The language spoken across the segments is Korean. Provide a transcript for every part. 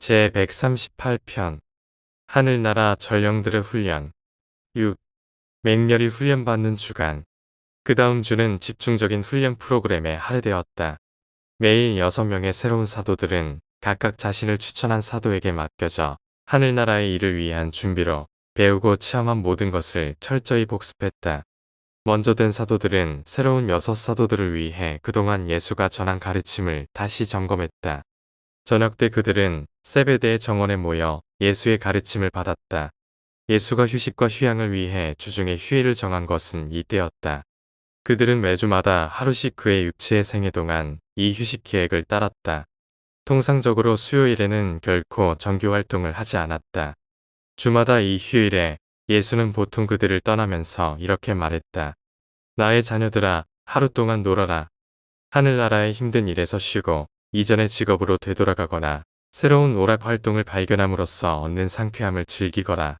제138편 하늘나라 전령들의 훈련 6. 맹렬히 훈련받는 주간 그 다음 주는 집중적인 훈련 프로그램에 할애되었다. 매일 6명의 새로운 사도들은 각각 자신을 추천한 사도에게 맡겨져 하늘나라의 일을 위한 준비로 배우고 체험한 모든 것을 철저히 복습했다. 먼저 된 사도들은 새로운 여섯 사도들을 위해 그동안 예수가 전한 가르침을 다시 점검했다. 저녁 때 그들은 세베대의 정원에 모여 예수의 가르침을 받았다. 예수가 휴식과 휴양을 위해 주중에 휴일을 정한 것은 이때였다. 그들은 매주마다 하루씩 그의 육체의 생애 동안 이 휴식 계획을 따랐다. 통상적으로 수요일에는 결코 정규 활동을 하지 않았다. 주마다 이 휴일에 예수는 보통 그들을 떠나면서 이렇게 말했다. 나의 자녀들아, 하루 동안 놀아라. 하늘나라의 힘든 일에서 쉬고 이전의 직업으로 되돌아가거나 새로운 오락 활동을 발견함으로써 얻는 상쾌함을 즐기거라.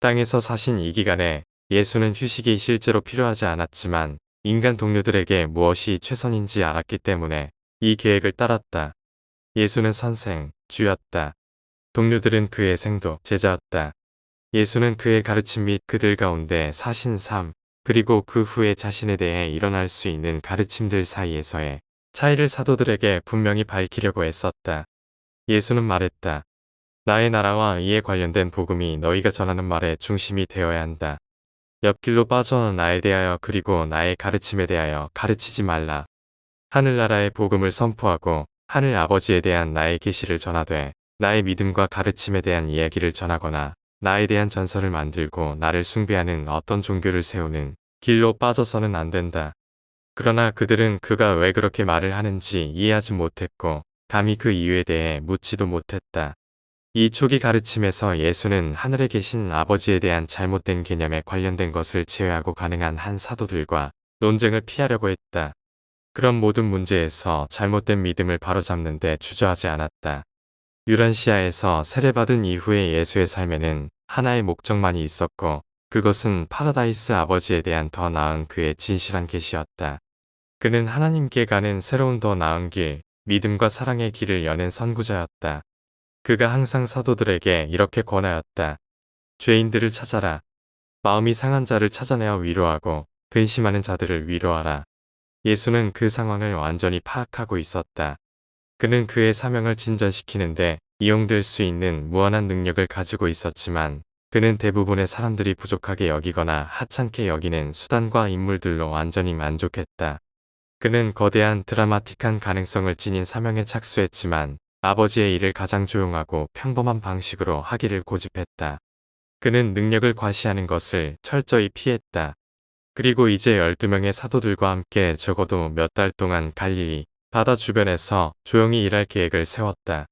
땅에서 사신 이 기간에 예수는 휴식이 실제로 필요하지 않았지만 인간 동료들에게 무엇이 최선인지 알았기 때문에 이 계획을 따랐다. 예수는 선생, 주였다. 동료들은 그의 생도, 제자였다. 예수는 그의 가르침 및 그들 가운데 사신 삶, 그리고 그 후에 자신에 대해 일어날 수 있는 가르침들 사이에서의 차이를 사도들에게 분명히 밝히려고 애썼다. 예수는 말했다. 나의 나라와 이에 관련된 복음이 너희가 전하는 말의 중심이 되어야 한다. 옆길로 빠져 나에 대하여 그리고 나의 가르침에 대하여 가르치지 말라. 하늘나라의 복음을 선포하고 하늘 아버지에 대한 나의 계시를 전하되 나의 믿음과 가르침에 대한 이야기를 전하거나 나에 대한 전설을 만들고 나를 숭배하는 어떤 종교를 세우는 길로 빠져서는 안 된다. 그러나 그들은 그가 왜 그렇게 말을 하는지 이해하지 못했고 감히 그 이유에 대해 묻지도 못했다. 이 초기 가르침에서 예수는 하늘에 계신 아버지에 대한 잘못된 개념에 관련된 것을 제외하고 가능한 한 사도들과 논쟁을 피하려고 했다. 그런 모든 문제에서 잘못된 믿음을 바로잡는데 주저하지 않았다. 유란시아에서 세례받은 이후의 예수의 삶에는 하나의 목적만이 있었고 그것은 파라다이스 아버지에 대한 더 나은 그의 진실한 계시였다. 그는 하나님께 가는 새로운 더 나은 길, 믿음과 사랑의 길을 여는 선구자였다. 그가 항상 사도들에게 이렇게 권하였다. 죄인들을 찾아라. 마음이 상한 자를 찾아내어 위로하고 근심하는 자들을 위로하라. 예수는 그 상황을 완전히 파악하고 있었다. 그는 그의 사명을 진전시키는데 이용될 수 있는 무한한 능력을 가지고 있었지만 그는 대부분의 사람들이 부족하게 여기거나 하찮게 여기는 수단과 인물들로 완전히 만족했다. 그는 거대한 드라마틱한 가능성을 지닌 사명에 착수했지만 아버지의 일을 가장 조용하고 평범한 방식으로 하기를 고집했다. 그는 능력을 과시하는 것을 철저히 피했다. 그리고 이제 12명의 사도들과 함께 적어도 몇 달 동안 갈릴리 바다 주변에서 조용히 일할 계획을 세웠다.